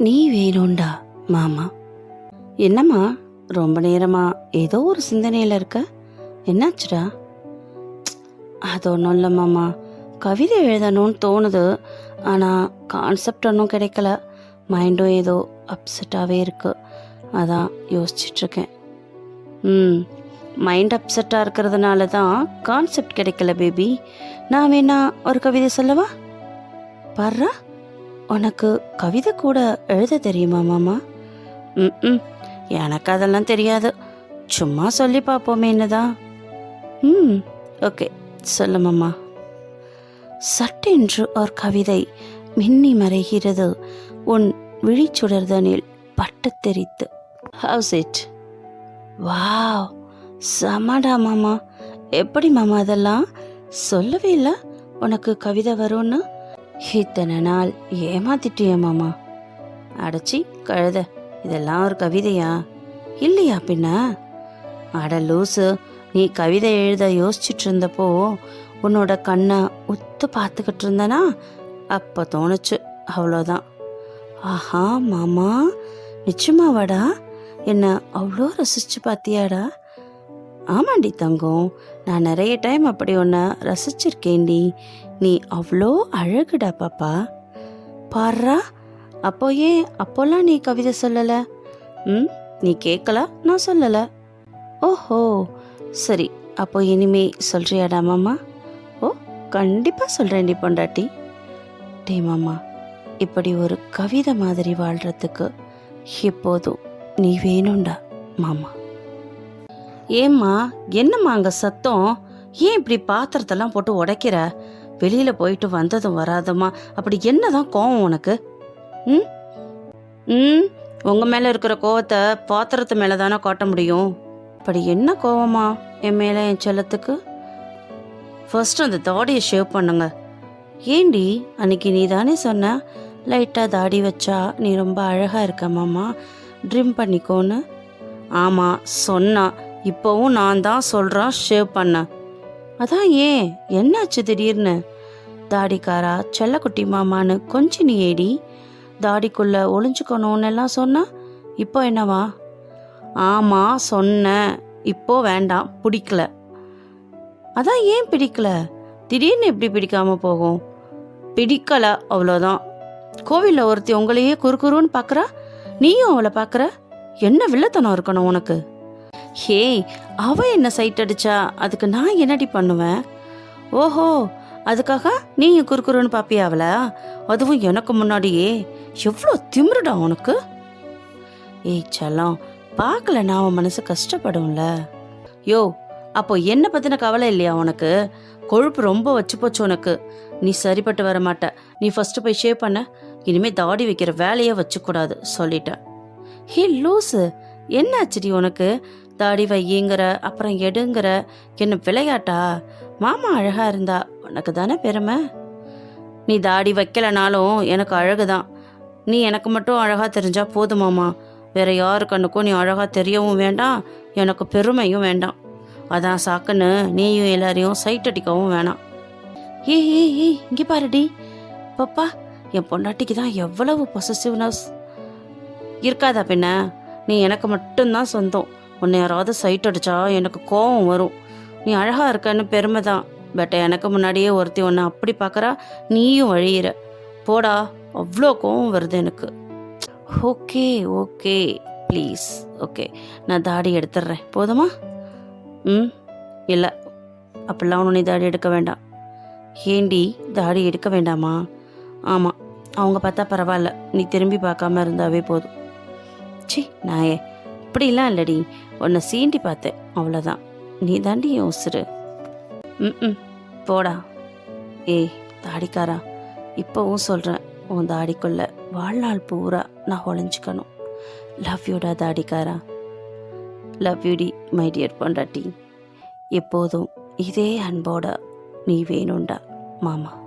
நீ வேணும்டா மாமா. என்னம்மா ரொம்ப நேரமா ஏதோ ஒரு சிந்தனையில் இருக்க? என்னாச்சுடா? அது ஒன்றும் இல்லை மாமா. கவிதை எழுதணும்னு தோணுது ஆனால் கான்செப்ட் ஒன்றும் கிடைக்கல. மைண்டும் ஏதோ அப்செட்டாகவே இருக்கு. அதான் யோசிச்சிட்ருக்கேன். ம் மைண்ட் அப்செட்டாக இருக்கிறதுனால தான் கான்செப்ட் கிடைக்கல பேபி நான் வேணா ஒரு கவிதை சொல்லவா? பாடுறா? உனக்கு கவிதை கூட எழுத தெரியுமா மாமா? ம் எனக்கு அதெல்லாம் தெரியாது. சும்மா சொல்லி பார்ப்போமே என்னதான்? ம் ஓகே. சொல்லு மாமா. சட்டென்று ஒரு கவிதை மின்னி மறைகிறது. உன் விழிச்சுடர்தனில் பட்டு தெரித்து. ஹவுஸ் இட் வாவ் சமாடா மாமா. எப்படி மாமா அதெல்லாம்? சொல்லவே இல்லை. உனக்கு கவிதை வரும்னு? இத்தனை நாள் ஏமாத்திட்டிய மாமா. அடைச்சி கழுத இதெல்லாம் ஒரு கவிதையா? இல்லையா பின்ன? அட லூசு நீ கவிதை எழுத யோசிச்சுட்டு இருந்தப்போ உன்னோட கண்ணை உத்து பார்த்துக்கிட்டு இருந்தனா அப்போ தோணுச்சு அவ்வளோதான். ஆஹா மாமா நிச்சயமாவாடா என்ன அவ்வளோ ரசிச்சு பார்த்தியாடா? ஆமாண்டி தங்கம் நான் நிறைய டைம் அப்படி ஒன்று ரசிச்சிருக்கேன்டி. நீ அவ்வளோ அழகுடா பாப்பா. பாடுறா அப்போ ஏன் அப்போல்லாம் நீ கவிதை சொல்லலை? ம் நீ கேட்கல நான் சொல்லலை. ஓஹோ. சரி அப்போ இனிமே சொல்கிறியாடா மாமா? ஓ கண்டிப்பாக சொல்கிறேன்டி பொண்டாட்டி. டே மாமா இப்படி ஒரு கவிதை மாதிரி வாழ்கிறதுக்கு எப்போதும் நீ வேணும்டா மாமா. ஏம்மா என்னம்மா அங்கே சத்தம்? ஏன் இப்படி பாத்திரத்தெல்லாம் போட்டு உடைக்கிற? வெளியில போயிட்டு வந்ததும் வராதமா அப்படி என்னதான் கோவம் உனக்கு? ம்? ம்? உங்க மேல இருக்கிற கோவத்தை பாத்திரத்து மேல தானே காட்ட முடியும்? அப்படி என்ன கோவமா என் மேல என் செல்லத்துக்கு? ஃபர்ஸ்ட் அந்த தாடியை ஷேவ் பண்ணுங்க. ஏண்டி அன்னைக்கு நீ தானே சொன்ன லைட்டாக தாடி வச்சா நீ ரொம்ப அழகாக இருக்க மாமா. ட்ரிம் பண்ணிக்கோன்னு. ஆமாம் சொன்னா. இப்போவும் நான் தான் சொல்கிறேன் ஷேவ் பண்ணேன் அதான் ஏன்? என்னாச்சு திடீர்னு? தாடிக்காரா செல்லக்குட்டி மாமான்னு கொஞ்சம் நீ ஏடி. தாடிக்குள்ள ஒளிஞ்சுக்கணும்னு எல்லாம் சொன்னா இப்போ என்னவா? ஆமாம் சொன்னேன். இப்போ வேண்டாம் பிடிக்கல. அதான் ஏன் பிடிக்கல? திடீர்னு எப்படி பிடிக்காம போகும்? பிடிக்கல அவ்வளோதான். கோவிலில் ஒருத்தி உங்களையே குறுக்குறுன்னு பார்க்குறா நீயும் அவளை பார்க்குற என்ன வில்லத்தனம் இருக்கணும் உனக்கு? ஹேய் அவ என்ன சைட் அடிச்சா? அதுக்கு நான் என்னடி பண்ணுவேன்? ஓஹோ அதுக்காக நீயும் குறுக்குறுன்னு பாப்பியா அவளை? அதுவும் எனக்கு முன்னாடியே. எவ்வளோ திமிருடா உனக்கு? ஏய் செல்லம் பார்க்கல நான் அவன் மனசு கஷ்டப்படும்ல. யோ அப்போ என்ன பத்தின கவலை இல்லையா உனக்கு? கொழுப்பு ரொம்ப வச்சு போச்சு உனக்கு. நீ சரிப்பட்டு வர மாட்ட. நீ ஃபர்ஸ்ட் போய் ஷேவ் பண்ண. இனிமே தாடி வைக்கிற வேலையே வச்சுக்கூடாது சொல்லிட்டேன். ஹே லூஸு என்ன ஆச்சுடி உனக்கு? தாடி வையுங்கிற அப்புறம் எடுங்கிற என்ன விளையாட்டா? மாமா அழகா இருந்தா உனக்கு தானே பெருமை? நீ தாடி வைக்கலனாலும் எனக்கு அழகுதான். நீ எனக்கு மட்டும் அழகா தெரிஞ்சா போதுமாமா வேற யாரு கண்ணுக்கும் நீ அழகா தெரியவும் வேண்டாம் எனக்கு பெருமையும் வேண்டாம். அதான் சாக்குன்னு நீயும் எல்லாரையும் சைட் அடிக்கவும் வேணாம். ஏ ஏ ஏ இங்கே பாருடி. பாப்பா என் பொண்டாட்டிக்கு தான் எவ்வளவு பொசசிவ்னஸ் இருக்காதா பின்ன? நீ எனக்கு மட்டும்தான் சொந்தம். உன்னை யாராவது சைட் அடிச்சா எனக்கு கோவம் வரும். நீ அழகா இருக்கன்னு பெருமை தான். பட் எனக்கு முன்னாடியே ஒருத்தி உன்னை அப்படி பார்க்குறா நீயும் வழியிற. போடா அவ்வளோ கோவம் வருது எனக்கு. Okay okay please okay. நான் தாடி எடுத்துடுறேன் போதுமா? ம் இல்லை. அப்படிலாம் ஒன்று நீ தாடி எடுக்க வேண்டாம். ஏண்டி தாடி எடுக்க வேண்டாமா? ஆமாம் அவங்க பார்த்தா பரவாயில்ல. நீ திரும்பி பார்க்காம இருந்தாவே போதும். சி நாயே. அப்படிலாம் இல்லடி. உன்னை சீண்டி பார்த்தேன். அவ்வளோதான் நீ தாண்டி என் ம் போடா. ஏய் தாடிக்காரா. இப்போவும் சொல்கிறேன் உன் தாடிக்குள்ள வாழ்நாள் பூரா நான் ஒழிஞ்சுக்கணும் லவ் யூடா தாடிக்காரா. லவ் யூடி மை டியர் பொண்டாட்டி. எப்போதும் இதே அன்போட நீ வேணும்டா மாமா.